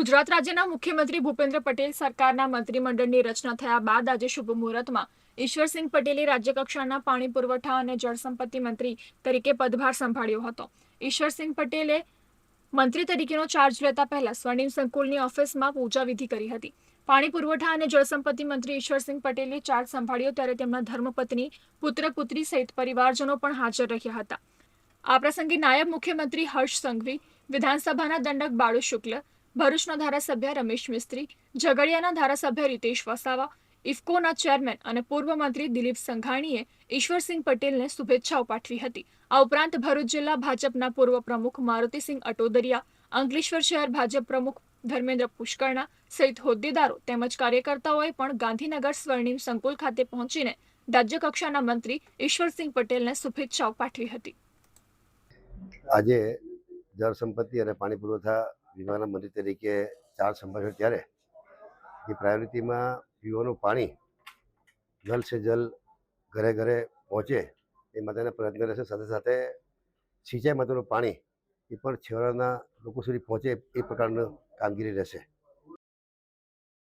ગુજરાત રાજ્યના મુખ્યમંત્રી ભૂપેન્દ્ર પટેલ સરકારના મંત્રીમંડળની રચના થયા બાદ આજે શુભ મુહૂર્તમાં ઈશ્વરસિંહ પટેલે રાજ્યકક્ષાના પાણી પુરવઠા અને જળસંપત્તિ મંત્રી તરીકે પદભાર સંભાળ્યો હતો. ઈશ્વરસિંહ પટેલે મંત્રી તરીકેનો ચાર્જ લેતા પહેલા સ્વર્ણિમ સંકુલની ઓફિસમાં પૂજા વિધિ કરી હતી. પાણી પુરવઠા અને જળસંપત્તિ મંત્રી ઈશ્વરસિંહ પટેલે ચાર્જ સંભાળ્યો ત્યારે તેમના ધર્મપત્ની પુત્ર પુત્રી સહિત પરિવારજનો પણ હાજર રહ્યા હતા. આ પ્રસંગે નાયબ મુખ્યમંત્રી હર્ષ સંઘવી, વિધાનસભાના દંડક બાળુ શુક્લ ભરૂચના ધારાસભ્ય રમેશ મિસ્ત્રી, ઝઘડિયાના ધારાસભ્ય રીતેશ વસાવા, ઇફકોના ચેરમેન અને પૂર્વ મંત્રી દિલીપ સંઘાણીએ ઈશ્વરસિંહ પટેલને શુભેચ્છાઓ પાઠવી હતી. આ ઉપરાંત ભરૂચ જિલ્લા ભાજપના પૂર્વ પ્રમુખ મારુતિસિંહ અટોદરિયા, અંકલેશ્વર શહેર ભાજપ પ્રમુખ ધર્મેન્દ્ર પુષ્કરણા સહિત હોદ્દેદારો તેમજ કાર્યકર્તાઓએ પણ ગાંધીનગર સ્વર્ણિમ સંકુલ ખાતે પહોંચીને રાજ્યકક્ષાના મંત્રી ઈશ્વરસિંહ પટેલને શુભેચ્છાઓ પાઠવી હતી. આજે જળ સંપત્તિ અને પાણી પુરવઠા વિભાગના મંત્રી તરીકે ચાર્જ સંભાળ્યો ત્યારે એ પ્રાયોરિટીમાં પીવાનું પાણી જલ છે જલ ઘરે ઘરે પહોંચે એ માટેના પ્રયત્ન રહેશે. સાથે સાથે સિંચાઈ માટેનું પાણી એ પણ છેવાડાના લોકો સુધી પહોંચે એ પ્રકારનું કામગીરી રહેશે.